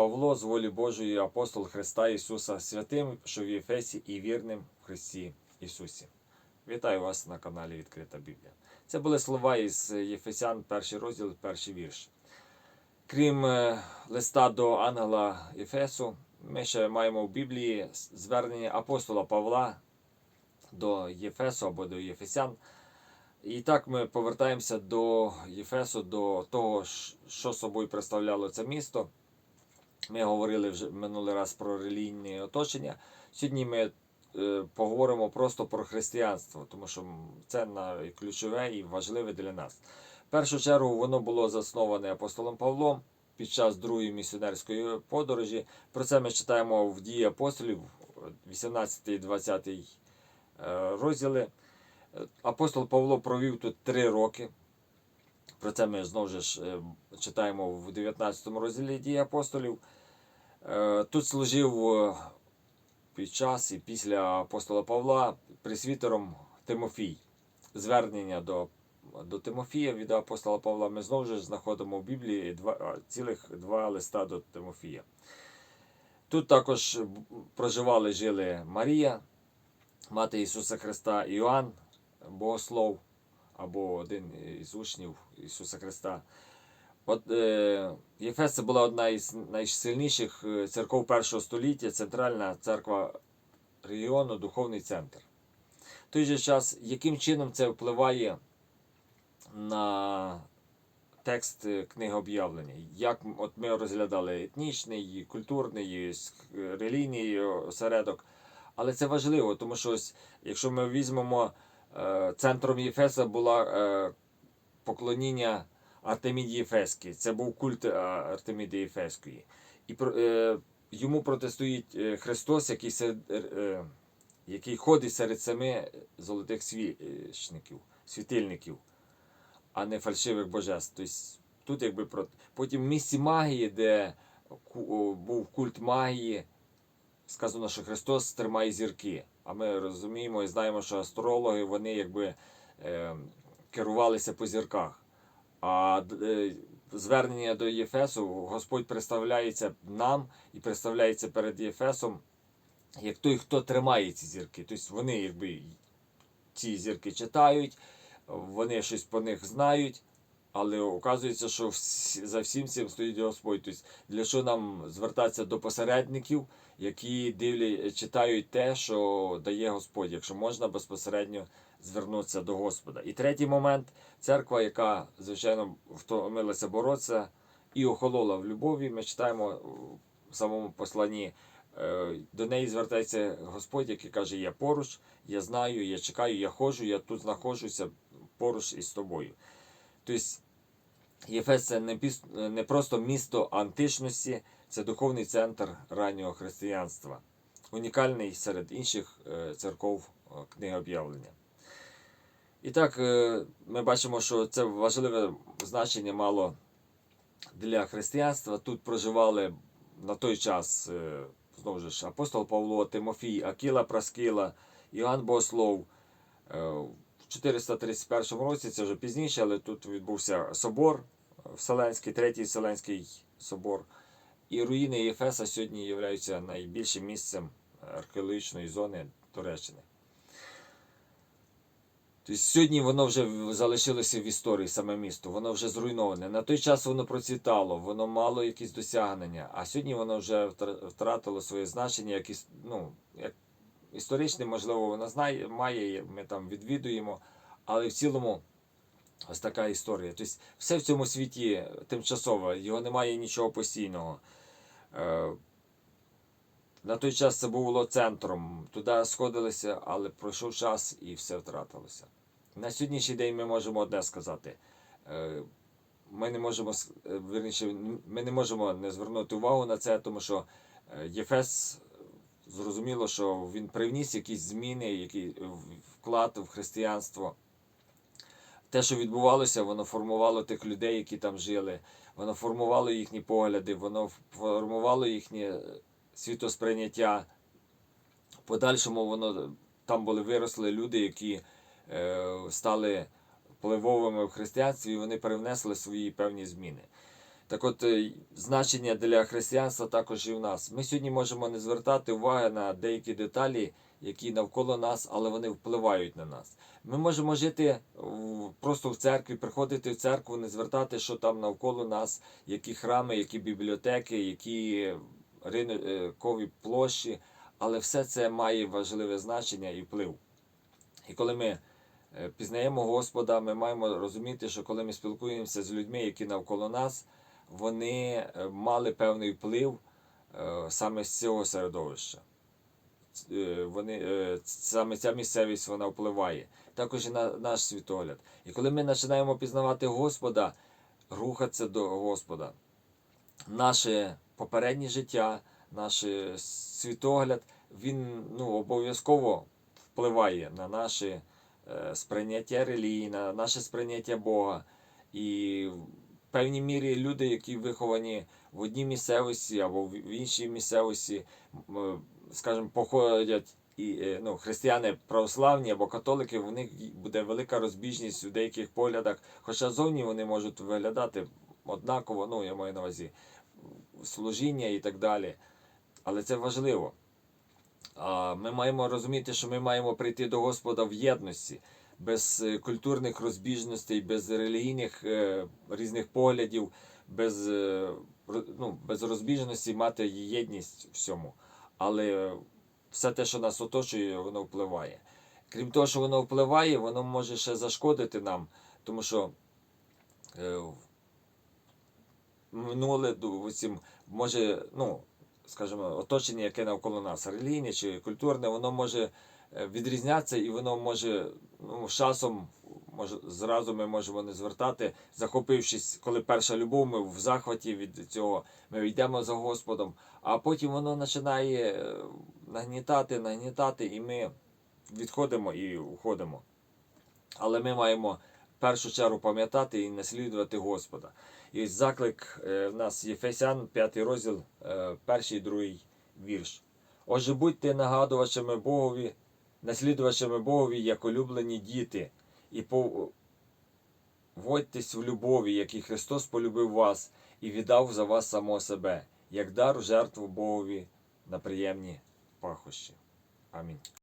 Павло з волі Божої, апостол Христа Ісуса, святим, що в Єфесі і вірним в Христі Ісусі. Вітаю вас на каналі Відкрита Біблія. Це були слова із Єфесян, перший розділ, перший вірш. Крім е, листа до ангела Єфесу, ми ще маємо в Біблії звернення апостола Павла до Єфесу або до Єфесян. І так ми повертаємося до Єфесу, до того, що собою представляло це місто. Ми говорили вже минулий раз про релігійне оточення. Сьогодні ми е, поговоримо просто про християнство, тому що це найключове і важливе для нас. В першу чергу воно було засноване апостолом Павлом під час другої місіонерської подорожі. Про це ми читаємо в дії апостолів, 18 і 20 е, розділи. Апостол Павло провів тут три роки. Про це ми знову ж е, читаємо в 19 розділі дії апостолів. Е, Тут служив е, під час і після апостола Павла присвітером Тимофій. Звернення до, до Тимофія від апостола Павла ми знову ж знаходимо в Біблії два, цілих два листа до Тимофія. Тут також проживали, жили Марія, мати Ісуса Христа, Іоанн, Богослов або один із учнів Ісуса Христа. От е, Єфес це була одна із найсильніших е, церков першого століття, центральна церква регіону, духовний центр. В той же час, яким чином це впливає на текст е, книги об'явлення? Як от ми розглядали етнічний, культурний, релігійний осередок. Але це важливо, тому що ось, якщо ми візьмемо е, центром Єфеса була е, поклоніння. Артеміді Єфеській. Це був культ е, Артеміди Єфеської. І е, йому протестує е, Христос, який серед, е, який ходить серед семи золотих свічників, світильників, а не фальшивих божеств. Тобто, тут якби про... Потім в місці магії, де був культ магії, сказано, що Христос тримає зірки. А ми розуміємо і знаємо, що астрологи вони якби е, керувалися по зірках. А е, звернення до Єфесу Господь представляється нам і представляється перед Єфесом як той, хто тримає ці зірки. Тобто вони якби ці зірки читають, вони щось по них знають, але оказується, що за всім цим стоїть Господь. Тобто, для що нам звертатися до посередників, які дивлять, читають те, що дає Господь, якщо можна безпосередньо звернутися до Господа. І третій момент церква, яка, звичайно, втомилася боротися і охолола в любові. Ми читаємо в самому посланні. Е, до неї звертається Господь, який каже: Я поруч, я знаю, я чекаю, я ходжу, я тут знаходжуся поруч із тобою. Тобто Єфес це не просто місто античності, це духовний центр раннього християнства, унікальний серед інших е, церков е, книги об'явлення. І так, е, ми бачимо, що це важливе значення мало для християнства. Тут проживали на той час знову ж апостол Павло, Тимофій, Акіла Праскіла, Іоанн Богослов. В 431 році, це вже пізніше, але тут відбувся собор Вселенський, третій Вселенський собор. І руїни Єфеса сьогодні є найбільшим місцем археологічної зони Туреччини. Тобто Сьогодні воно вже залишилося в історії саме місто, воно вже зруйноване. На той час воно процвітало, воно мало якісь досягнення, а сьогодні воно вже втратило своє значення, як, ну, як історичне, можливо, воно знає, має, ми там відвідуємо, але в цілому ось така історія. Тобто все в цьому світі тимчасове, його немає нічого постійного. Е, на той час це було центром, туди сходилися, але пройшов час і все втратилося. На сьогоднішній день ми можемо одне сказати. Е, ми не можемо е, верніше, ми не можемо не звернути увагу на це, тому що Єфес зрозуміло, що він привніс якісь зміни, який вклад в християнство. Те, що відбувалося, воно формувало тих людей, які там жили, воно формувало їхні погляди, воно формувало їхнє світосприйняття. В подальшому воно там були виросли люди, які е, стали впливовими в християнстві, і вони привнесли свої певні зміни. Так от, е, значення для християнства також і в нас. Ми сьогодні можемо не звертати уваги на деякі деталі, які навколо нас, але вони впливають на нас. Ми можемо жити просто в церкві, приходити в церкву, не звертати, що там навколо нас, які храми, які бібліотеки, які ринкові площі, але все це має важливе значення і вплив. І коли ми е, пізнаємо Господа, ми маємо розуміти, що коли ми спілкуємося з людьми, які навколо нас, вони е, мали певний вплив е, саме з цього середовища. Е, Вони, саме ця місцевість вона впливає. Також і на наш світогляд. І коли ми починаємо пізнавати Господа, рухатися до Господа, наше попереднє життя, наш світогляд, він ну, обов'язково впливає на наше сприйняття релігії, на наше сприйняття Бога. І певній мірі люди, які виховані в одній місцевості або в іншій місцевості, е, скажімо, походять і е, ну, християни православні або католики, в них буде велика розбіжність у деяких поглядах, хоча зовні вони можуть виглядати однаково, ну я маю на увазі служіння і так далі. Але це важливо. Ми маємо розуміти, що ми маємо прийти до Господа в єдності, без е, культурних розбіжностей, без релігійних е, різних поглядів, без, е, ну, без розбіжності мати єдність в всьому. Але все те, що нас оточує, воно впливає. Крім того, що воно впливає, воно може ще зашкодити нам, тому що минуле може, ну, скажімо, оточення, яке навколо нас, релігійне чи культурне, воно може відрізнятися і воно може ну, з часом, може, зразу ми можемо не звертати, захопившись, коли перша любов, ми в захваті від цього, ми йдемо за Господом, а потім воно починає е, нагнітати, нагнітати, і ми відходимо і уходимо. Але ми маємо в першу чергу пам'ятати і наслідувати Господа. І заклик е, в нас Єфесян, 5 розділ, е, перший і другий вірш. Отже, будьте нагадувачами Богові, наслідувачами Богові, як улюблені діти, і поводьтесь в любові, як і Христос полюбив вас і віддав за вас самого себе, як дар жертву Богові на приємні пахощі. Амінь.